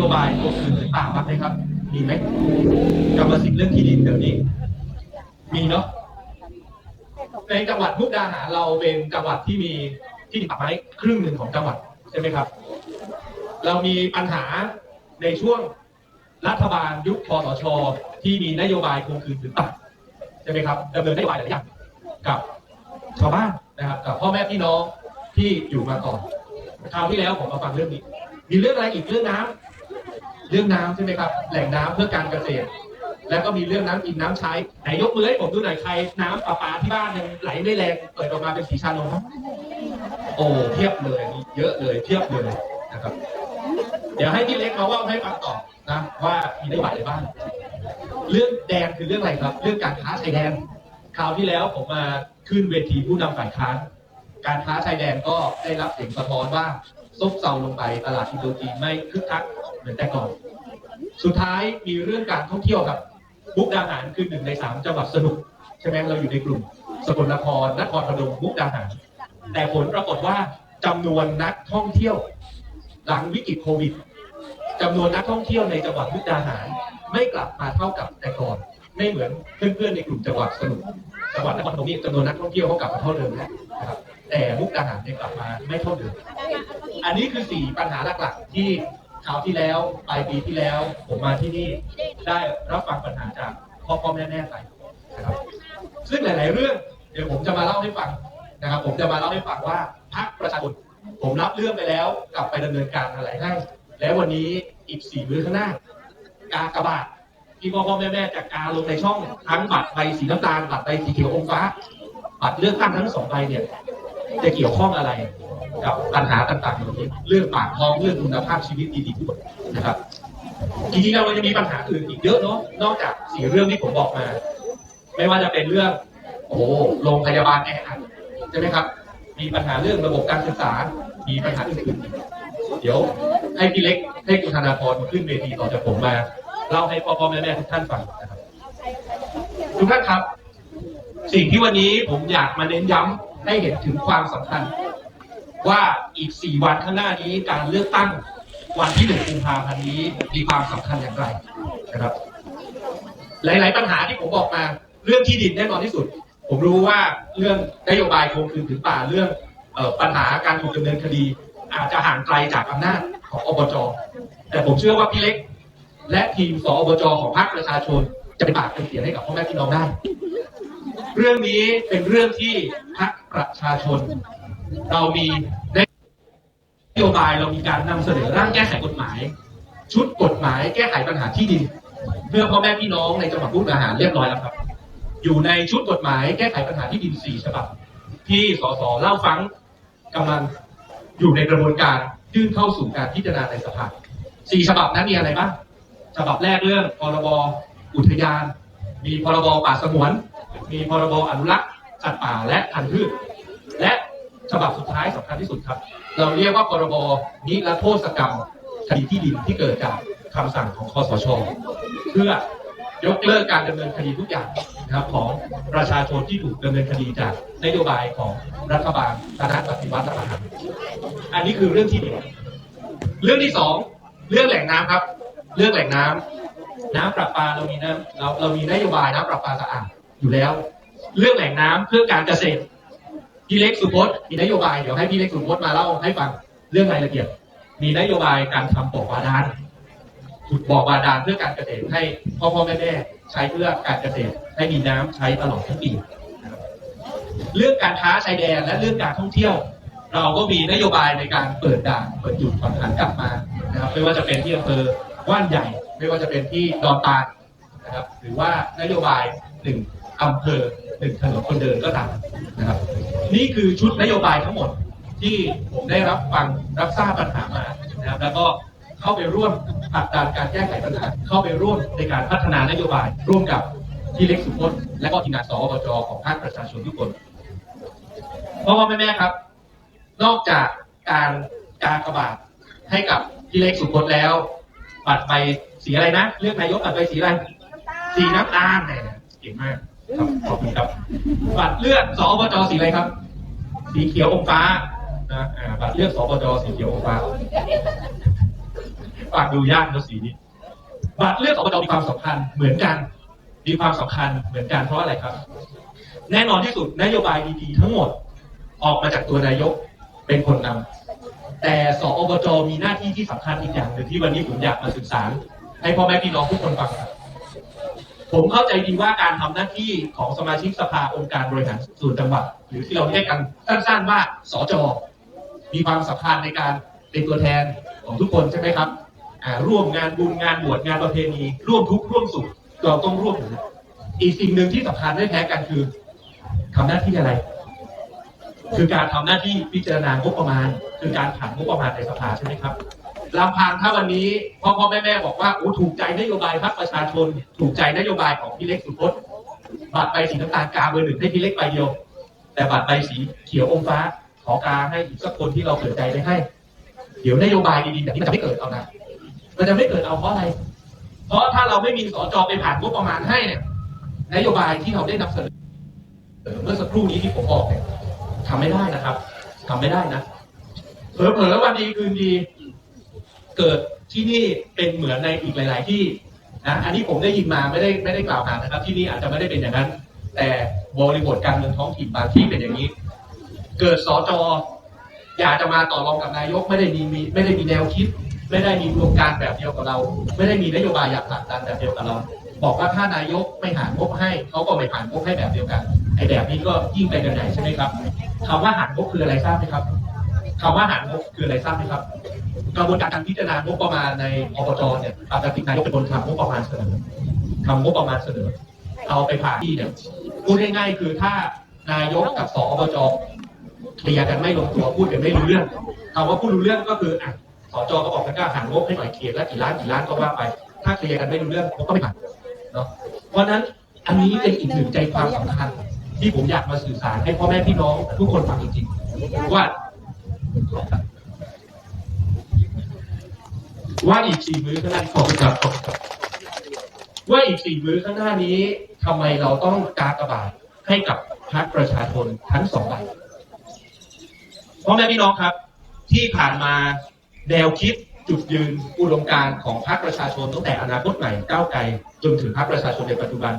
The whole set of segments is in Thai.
โยบายตัวอื่นหรือเปล่าบ้างไหมครับ มีไหมกรรมสิทธิ์เรื่องที่ดินเดี๋ยวนี้ มีเนาะในจังหวัดมุกดาหารเราเป็นจังหวัดที่มีที่ดินป่าไม้ครึ่งหนึ่งของจังหวัดใช่ไหมครับ เรามีปัญหาในช่วงรัฐบาลยุคคอสช ที่มีนโยบายทวงคืนผืนป่าใช่ไหมครับดำเนินนโยบายหลายอย่างกับชาวบ้านนะครับกับพ่อแม่พี่น้องที่อยู่มาก่อนคราวที่แล้วผมมาฟังเรื่องนี้ มีเรื่องอะไรอีกเรื่องน้ำ เรื่องน้ำใช่ไหมครับ แหล่งน้ำเพื่อการเกษตร แล้วก็มีเรื่องน้ำกินน้ำใช้ไหนยกมือให้ผมดูหน่อยใคร น้ำประปาที่บ้านยังไหลไม่แรงเปิดออกมาเป็นสีชานมครับโอ้เทียบเลยเยอะเลยเทียบเลยนะครับ เดี๋ยวให้พี่เล็กเขาเล่าให้ฟังต่อนะว่ามีนโยบายอะไรบ้างเรื่องแดงคือเรื่องอะไรครับ เรื่องการค้าชายแดนคราวที่แล้วผมมาขึ้นเวทีผู้นำฝ่ายค้านการค้าชายแดนก็ได้รับเสียงสะท้อนว่า ซบเซาลงไปตลาดอินโดจีนไม่คึกคักเหมือนแต่ก่อน สุดท้ายมีเรื่องการท่องเที่ยวครับมุกดาหารคือหนึ่งในสามจังหวัดสนุกใช่ไหมเราอยู่ในกลุ่ม สกลนครนครพนมมุกดาหาร แต่ผลปรากฏว่าจำนวนนักท่องเที่ยว หลังวิกฤตโควิดจำนวนนักท่องเที่ยวในจังหวัดมุกดาหาร ไม่กลับมาเท่ากับแต่ก่อน ไม่เหมือนเพื่อนๆในกลุ่มจังหวัดสนุกจังหวัดนครพนมนี่จำนวนนักท่องเที่ยวเขากลับมาเท่าเดิมแล้วนะครับ แต่มุกดาหารเนี่ยกลับมาไม่เท่าเดิมอันนี้คือสี่ปัญหาหลักๆ ที่คราวที่แล้วปลายปีที่แล้ว ผมมาที่นี่ได้รับฟังปัญหาจากพ่อพ่อแม่แม่ไปนะครับ ซึ่งหลาย ๆ เรื่องเดี๋ยวผมจะมาเล่าให้ฟังนะครับ ผมจะมาเล่าให้ฟังว่าพรรคประชาชนผมรับเรื่องไปแล้วกลับไปดำเนินการอะไรให้แล้ววันนี้อีกสี่มื้อข้างหน้ากากระบาทที่พ่อพ่อแม่แม่จะกกาลงในช่องทั้งบัตรใบสีน้ำตาลบัตรใบสีเขียวองฟ้า บัตรเลือกตั้งทั้งสองใบเนี่ย จะเกี่ยวข้องอะไรกับปัญหาต่างๆเหล่านี้เรื่องปากท้องเรื่องคุณภาพชีวิตดีๆทุกคนนะครับจริงๆแล้วเราจะมีปัญหาอื่นอีกเยอะเนาะนอกจากสี่เรื่องที่ผมบอกมา ไม่ว่าจะเป็นเรื่อง โอ้โรงพยาบาลแออัดใช่ไหมครับ มีปัญหาเรื่องระบบการศึกษา มีปัญหาอื่นๆเดี๋ยวให้พี่เล็กให้คุณธนาพรขึ้นเวทีต่อจากผมมาเล่าให้พ่อพ่อแม่แม่ทุกท่านฟังนะครับทุกท่านครับ สิ่งที่วันนี้ผมอยากมาเน้นย้ำ ให้เห็นถึงความสำคัญ ว่าอีก 4 วันข้างหน้านี้การเลือกตั้งวันที่ 1 กุมภาพันธ์นี้มีความสำคัญอย่างไรนะครับ หลาย ๆ ปัญหาที่ผมบอกมา เรื่องที่ดินแน่นอนที่สุด ผมรู้ว่าเรื่องนโยบายทวงคืนผืนป่าเรื่องออปัญหาการถูกดำเนินคดี อาจจะห่างไกลจากอำนาจของอบจ แต่ผมเชื่อว่าพี่เล็ก และทีมสอบจของพรรคประชาชนจะเป็นปากเป็นเสียงให้กับพ่อแม่พี่น้องได้ เรื่องนี้เป็นเรื่องที่พรรคประชาชน เรามีนโยบายเรามีการนำเสนอร่างแก้ไขกฎหมาย ชุดกฎหมายแก้ไขปัญหาที่ดิน เพื่อพ่อแม่พี่น้องในจังหวัดมุกดาหารเรียบร้อยแล้วครับ อยู่ในชุดกฎหมายแก้ไขปัญหาที่ดินสี่ฉบับ ที่สสเล่าฟังกำลังอยู่ในกระบวนการยื่นเข้าสู่การพิจารณาในสภาสี่ฉบับนั้นมีอะไรบ้างฉบับแรกเรื่องพรบอุทยาน มีพรบป่าสงวน มีพรบอนุรักษ์สัตว์ป่าและพันธุ์พืชและฉบับสุดท้ายสำคัญที่สุดครับ เราเรียกว่าพรบนิรโทษกรรมคดีที่ดินที่เกิดจากคำสั่งของคอสช เพื่อยกเลิกการดำเนินคดีทุกอย่างนะครับของประชาชนที่ถูกดำเนินคดีจากนโยบายของรัฐบาลคณะปฏิวัติรัฐประหารอันนี้คือเรื่องที่หนึ่งเรื่องที่สองเรื่องแหล่งน้ำครับ เรื่องแหล่งน้ำน้ำประปาเรามีน้ำเราเรามีนโยบายน้ำประปาสะอาด อยู่แล้ว เรื่องแหล่งน้ำเพื่อการเกษตรพี่เล็กสุพจน์มีนโยบายเดี๋ยวให้พี่เล็กสุพจน์มาเล่าให้ฟังเรื่องรายละเอียด มีนโยบายการทำบ่อบาดาลขุดบ่อบาดาลเพื่อการเกษตรให้พ่อพ่อแม่แม่ใช้เพื่อการเกษตรให้มีน้ำใช้ตลอดทั้งปีนเรื่องการค้าชายแดนและเรื่องการท่องเที่ยว เราก็มีนโยบายในการเปิดด่านเปิดจุดผ่อนผันกลับมานะครับไม่ว่าจะเป็นที่อำเภอว่านใหญ่ ไม่ว่าจะเป็นที่ดอนตาลนะครับหรือว่านโยบายหนึ่ง อำเภอหนึ่งถนนคนเดินก็ตามนะครับ นี่คือชุดนโยบายทั้งหมดที่ผมได้รับฟังรับทราบปัญหามานะครับแล้วก็เข้าไปร่วมผลักดันการแก้ไขปัญหา เข้าไปร่วมในการพัฒนานโยบาย ร่วมกับพี่เล็กสุพจน์และก็ทีมงานสอบจของภาคประชาชนทุกคนพ่อพ่อแม่แม่ครับ นอกจากการการกระบาทให้กับพี่เล็กสุพจน์แล้วบัตรใบสีอะไรนะ เลือกนายกบัตรใบสีอะไรสีน้ำตาลเนี่ยเก่งมาก ครับขอบคุณครับ บัตรเลือกสอบจสีอะไรครับ สีเขียวอมฟ้านะอ่าบัตรเลือกสอบจสีเขียวอมฟ้าฟังดูยากนะสีนี้ บัตรเลือกอบจมีความสำคัญเหมือนกัน มีความสำคัญเหมือนกันเพราะอะไรครับ แน่นอนที่สุดนโยบายดีๆทั้งหมด ออกมาจากตัวนายกเป็นคนนำแต่สอบจมีหน้าที่ที่สำคัญอีกอย่างหนึ่งที่วันนี้ผมอยากมาสื่อสารให้พ่อแม่พี่น้องทุกคนฟังครับ ผมเข้าใจดีว่าการทำหน้าที่ของสมาชิกสภาองค์การบริหารส่วนจังหวัด หรือที่เราเรียกกันสั้นๆว่าสจมีความสำคัญในการเป็นตัวแทนของทุกคนใช่ไหมครับร่วมงานบุญงานบวชงานประเพณีร่วมทุกข์ร่วมสุขเราต้องร่วมอยู่อีกสิ่งหนึ่งที่สำคัญไม่แพ้กันคือทำหน้าที่อะไร คือการทำหน้าที่พิจารณางบประมาณ คือการผ่านงบประมาณในสภาใช่ไหมครับ ลำพังถ้าวันนี้พ่อพ่อแม่แม่บอกว่าโอ้ถูกใจนโยบายพรรคประชาชน ถูกใจนโยบายของพี่เล็กสุพจน์บัตรใบสีน้ำตาลกาเบอร์หนึ่งให้พี่เล็กใบเดียว แต่บัตรใบสีเขียวอมฟ้าขอกาให้อีกสักคนที่เราเปิดใจได้ให้ เดี๋ยวนโยบายดีๆแบบนี้มันจะไม่เกิดเอานะมันจะไม่เกิดเอาเพราะอะไร เพราะถ้าเราไม่มีสจไปผ่านงบประมาณให้เนี่ยนโยบายที่เราได้นำเสนอเมื่อสักครู่นี้ที่ผมบอกเนี่ยทำไม่ได้นะครับทำไม่ได้นะเผลอๆวันดีคืนดี เกิดที่นี่เป็นเหมือนในอีกหลาย ๆ ที่นะอันนี้ผมได้ยินมาไม่ได้ไม่ได้กล่าวหานะครับ ที่นี่อาจจะไม่ได้เป็นอย่างนั้น แต่บริบทการเมืองท้องถิ่นบางที่เป็นอย่างนี้ เกิดสจอยากจะมาต่อรองกับนายกไม่ได้มีมีไม่ได้มีแนวคิด ไม่ได้มีโครงการแบบเดียวกับเรา ไม่ได้มีนโยบายอยากผลักดันแบบเดียวกับเรา บอกว่าถ้านายกไม่หางบให้เขาก็ไม่ผ่านงบให้แบบเดียวกันไอ้แบบนี้ก็ยิ่งไปกันใหญ่ใช่ไหมครับคำว่าหางบคืออะไรทราบไหมครับ คำว่าหางบคืออะไรทราบไหมครับ กระบวนการการพิจารณางบประมาณในอบจเนี่ยปกตินายกเป็นคนทำงบประมาณเสนอทำงบประมาณเสนอ เอาไปผ่านที่เนี่ยพูดง่ายๆคือถ้านายกกับสอบจเคลียร์กันไม่ลงตัวพูดกันไม่รู้เรื่องคำว่าพูดรู้เรื่องก็คืออะสจก็บอกกันก็หางบให้หน่อยเขียนแล้วกี่ล้านกี่ล้านก็ว่าไป ถ้าเคลียร์กันไม่รู้เรื่องก็ไม่ผ่านเนาะเพราะนั้นอันนี้เป็นอีกหนึ่งใจความสำคัญ ที่ผมอยากมาสื่อสารให้พ่อแม่พี่น้องทุกคนฟังจริงๆว่า ว่าอีกสี่มื้อข้างหน้าขอบคุณครับว่าอีกสี่มื้อข้างหน้านี้ทำไมเราต้องกากบาทให้กับพรรคประชาชนทั้งสองใบพ่อแม่พี่น้องครับ ที่ผ่านมาแนวคิดจุดยืนอุดมการของพรรคประชาชนตั้งแต่อนาคตใหม่ก้าวไกลจนถึงพรรคประชาชนในปัจจุบัน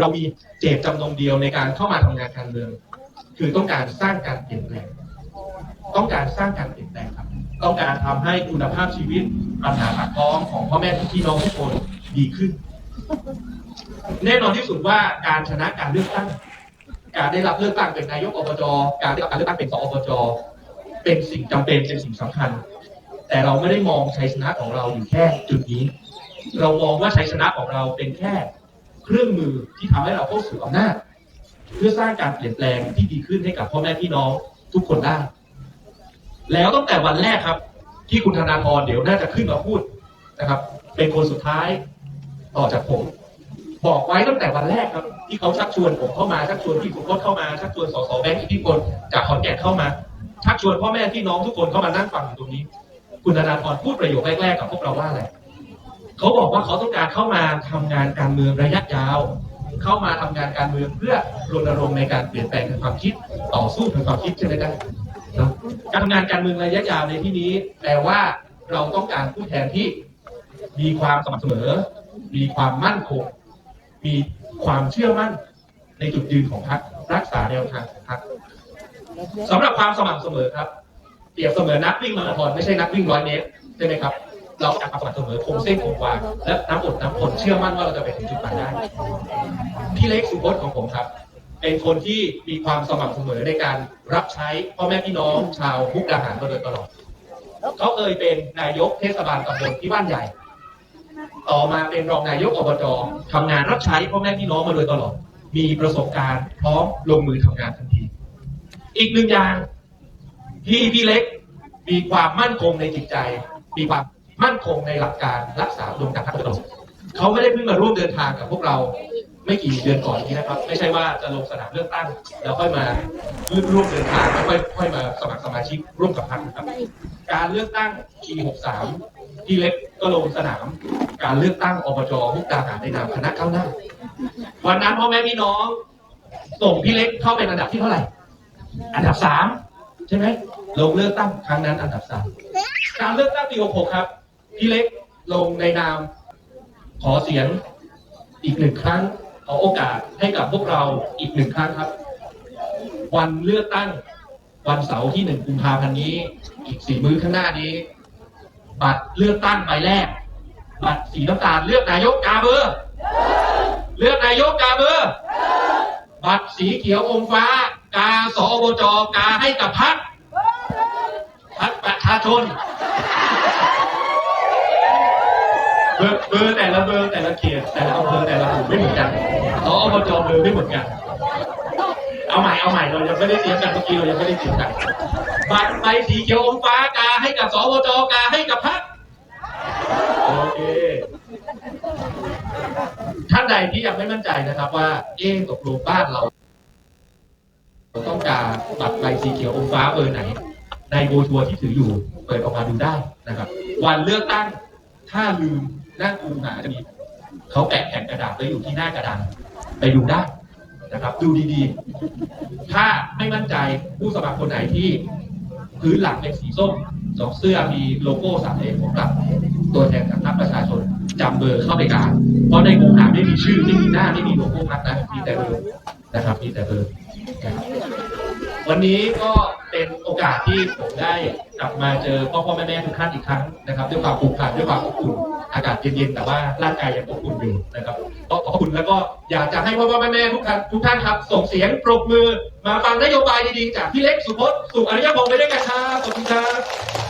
เรามีเจตจำนงเดียวในการเข้ามาทำงานการเมือง คือต้องการสร้างการเปลี่ยนแปลง ต้องการสร้างการเปลี่ยนแปลงครับ ต้องการทำให้คุณภาพชีวิต ปัญหาปากท้องของพ่อแม่พี่น้องทุกคนดีขึ้น แน่นอนที่สุดว่าการชนะการเลือกตั้ง การได้รับเลือกตั้งเป็นนายกอบจการได้รับการเลือกตั้งเป็นสอบจเป็นสิ่งจำเป็นเป็นสิ่งสำคัญ แต่เราไม่ได้มองชัยชนะของเราอยู่แค่จุดนี้ เรามองว่าชัยชนะของเราเป็นแค่เครื่องมือที่ทำให้เราเข้าสู่อำนาจเพื่อสร้างการเปลี่ยนแปลงที่ดีขึ้นให้กับพ่อแม่พี่น้องทุกคนได้ แล้วตั้งแต่วันแรกครับ ที่คุณธนาธรเดี๋ยวน่าจะขึ้นมาพูดนะครับ เป็นคนสุดท้ายต่อจากผม บอกไว้ตั้งแต่วันแรกครับ ที่เขาชักชวนผมเข้ามาชักชวนพี่สุพจน์เข้ามาชักชวนสสแบงค์อิทธิพลจากขอนแก่นเข้ามาชักชวนพ่อแม่พี่น้องทุกคนเข้ามานั่งฟังอยู่ตรงนี้ คุณธนาธรพูดประโยคแรกๆกับพวกเราว่าอะไรเขาบอกว่าเขาต้องการเข้ามาทำงานการเมืองระยะยาว เข้ามาทำงานการเมืองเพื่อรณรงค์ในการเปลี่ยนแปลงทางความคิดต่อสู้ทางความคิดใช่ไหมครับ การทำงานการเมืองระยะยาวในที่นี้แปลว่าเราต้องการผู้แทนที่มีความสม่ำเสมอ มีความมั่นคง มีความเชื่อมั่นในจุดยืนของพรรครักษาแนวทางของพรรคสำหรับความสม่ำเสมอครับ เปรียบเสมือนนักวิ่งมาราธอนไม่ใช่นักวิ่งร้อยเมตรใช่ไหมครับ เราต้องการความสม่ำเสมอคงเส้นคงวาและน้ำอดน้ำทนเชื่อมั่นว่าเราจะไปถึงจุดหมายได้พี่เล็กสุพจน์ของผมครับ เป็นคนที่มีความสม่ำเสมอในการรับใช้พ่อแม่พี่น้องชาวมุกดาหารมาโดยตลอดเขาเคยเป็นนายกเทศบาลตำบลที่บ้านใหญ่ ต่อมาเป็นรองนายกอบจทำงานรับใช้พ่อแม่พี่น้องมาโดยตลอด มีประสบการณ์พร้อมลงมือทำงานทันที อีกหนึ่งอย่างที่พี่เล็กมีความมั่นคงในจิตใจ มีความมั่นคงในหลักการรักษาอุดมการณ์พรรคตลอดเขาไม่ได้เพิ่งมาร่วมเดินทางกับพวกเรา ไม่กี่เดือนก่อนนี้นะครับ ไม่ใช่ว่าจะลงสนามเลือกตั้ง แล้วค่อยมาร่วมเดินทางแล้วค่อยค่อยมาสมัครสมาชิกร่วมกับพรรคครับ การเลือกตั้งปี63พี่เล็กก็ลงสนาม การเลือกตั้งอบจมุกดาหารในนามคณะก้าวหน้า วันนั้นพ่อแม่พี่น้อง ส่งพี่เล็กเข้าเป็นอันดับที่เท่าไหร่ อันดับสามใช่ไหมลงเลือกตั้งครั้งนั้นอันดับสามการเลือกตั้งปี66ครับพี่เล็กลงในนามขอเสียงอีกหนึ่งครั้ง ขอโอกาสให้กับพวกเราอีกหนึ่งครั้งครับ วันเลือกตั้งวันเสาร์ที่หนึ่งกุมภาพันธ์นี้ อีกสี่มื้อข้างหน้านี้ บัตรเลือกตั้งใบแรก บัตรสีน้ำตาลเลือกนายกกาเบอร์เลือกนายกกาเบอร์บัตรสีเขียวอมฟ้า กาสอบจกาให้กับพักพักประชาชน เบอร์เบอร์แต่ละเบอร์แต่ละเขตแต่ละอำเภอแต่ละหมู่ไม่เหมือนกันสอบจเบอร์ไม่เหมือนกัน เอาใหม่เอาใหม่เรายังไม่ได้เตรียมกันเมื่อกี้เรายังไม่ได้เตรียมกันบัตรใบสีเขียวอมฟ้ากาให้กับสอจกาให้กับพักโอเคท่านใดที่ยังไม่มั่นใจนะครับ ว่าเอ๊ตกลงบ้านเรา ต้องการบัตรใบสีเขียวอมฟ้าเบอร์ไหน ในโบชัวร์ที่ถืออยู่เปิดออกมาดูได้นะครับ วันเลือกตั้งถ้าลืม หนั่งดูหาจะมีเขาแปะแผ่นกระดาษไว้อยู่ที่หน้ากระดานไปดูได้นะครับ ดูดีๆ ถ้าไม่มั่นใจผู้สมัครคนไหนที่พื้นหลังเป็นสีส้มสองเสื้อมีโลโก้สามเหลี่ยมของกับตัวแทนจากพรรคประชาชนจำเบอร์เข้าไปกางเพราะในกลุ่มหาไม่มีชื่อไม่มีหน้าไม่มีโลโก้พรรคนะมีแต่เบอร์นะครับมีแต่เบอร์วันนี้ก็ เป็นโอกาสที่ผมได้กลับมาเจอพ่อพ่อแม่แม่ทุกท่านอีกครั้งนะครับด้วยความผูกพันด้วยความอบอุ่นอากาศเย็นๆแต่ว่าร่างกายยังอบอุ่นอยู่นะครับก็ขอบคุณแล้วก็อยากจะให้พ่อพ่อแม่แม่ทุกท่านทุกท่านครับ ส่งเสียงปรบมือมาฟังนโยบายดีๆจากพี่เล็กสุพจน์สุอริยพงศ์ไปด้วยกันครับขอบคุณครับ